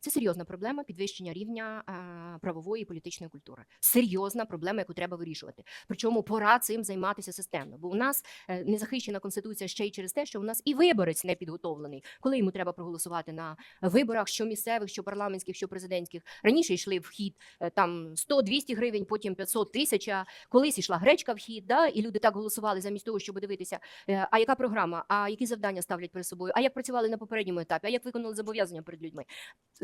Це серйозна проблема підвищення рівня е, правової і політичної культури. Серйозна проблема, яку треба вирішувати. Причому пора цим займатися системно. Бо у нас е, не захищена конституція ще й через те, що у нас і виборець не підготовлений, коли йому треба проголосувати на виборах, що місцевих, що парламентських, що президентських. Раніше йшли в хід е, там 100-200 гривень, потім 500 тисяч. Колись йшла гречка в хід, да, і люди так голосували замість того, щоб дивитися, а яка програма, а які завдання ставлять перед собою, а як працювали на попередньому етапі, а як виконали зобов'язання перед людьми.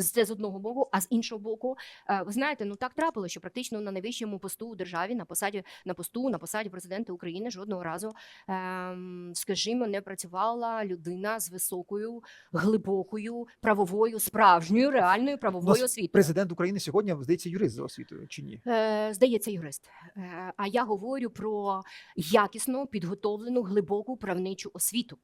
З- Це з одного боку, а з іншого боку, е, ви знаєте, ну так трапилося, що практично на найвищому посту у державі, на посаді на посту, на посаді президента України жодного разу, ем, скажімо, не працювала людина з високою, глибокою правовою, справжньою реальною правовою освітою. Президент України сьогодні здається юрист за освітою чи ні? Е, Здається, юрист. Е, А я говорю про якісно підготовлену глибоку правничу освіту,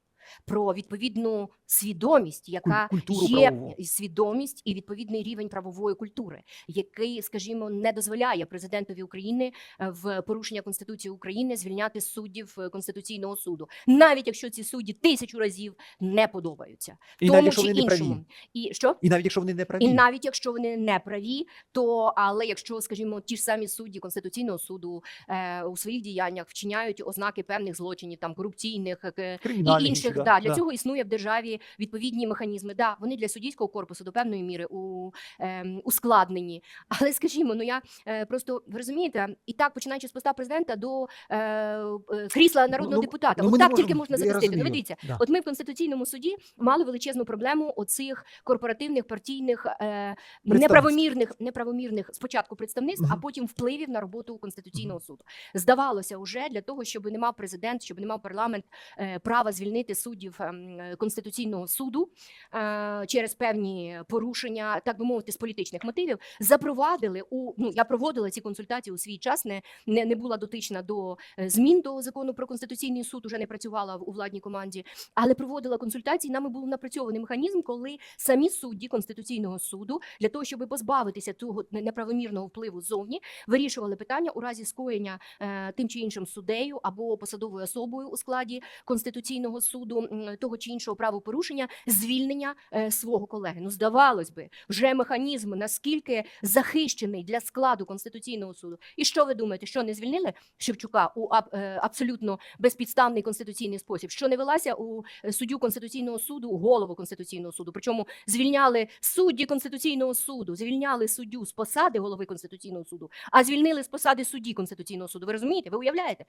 про відповідну свідомість, яка культуру є правову. свідомість і відповідний рівень правової культури, який, скажімо, не дозволяє президентові України е, в порушення конституції України звільняти суддів е, конституційного суду, навіть якщо ці судді тисячу разів не подобаються, І тому навіть чи вони не праві. іншому. І що? І навіть якщо вони не праві. І навіть якщо вони не праві, то але якщо, скажімо, ті ж самі судді Конституційного суду е, у своїх діяннях вчиняють ознаки певних злочинів, там корупційних е, і інших, інші, да, для цього існує в державі відповідні механізми. Да, вони для суддівського корпусу до певної міри у, ем, ускладнені. Але скажімо, ну я е, просто ви розумієте, і так починаючи з поста президента до е, е, крісла народного ну, депутата, ну, от так тільки можна я захистити. Ну, дивіться, да. От ми в конституційному суді мали величезну проблему оцих корпоративних партійних е, неправомірних, неправомірних спочатку представництв, а потім впливів на роботу конституційного суду. Здавалося, вже для того, щоб не мав президент, щоб не мав парламент е, права звільнити суддів ем, конституційного суду е, через певні порушення, так би мовити, з політичних мотивів, запровадили у ну я проводила ці консультації у свій час, не, не, не була дотична до е, змін до закону про конституційний суд, уже не працювала у владній команді, але проводила консультації. Нами був напрацьований механізм, коли самі судді конституційного суду для того, щоб позбавитися того неправомірного впливу ззовні, вирішували питання у разі скоєння е, тим чи іншим суддею або посадовою особою у складі конституційного суду м, того чи іншого правопорушення, звільнення е, свого колеги. Ну здавалось би, вже механізм наскільки захищений для складу конституційного суду. І що ви думаєте, що не звільнили Шевчука у е, абсолютно безпідставний конституційний спосіб? Що не велася у е, суддю конституційного суду, голову конституційного суду? Причому звільняли судді конституційного суду, звільняли суддю з посади голови конституційного суду, а звільнили з посади судді конституційного суду. Ви розумієте? Ви уявляєте?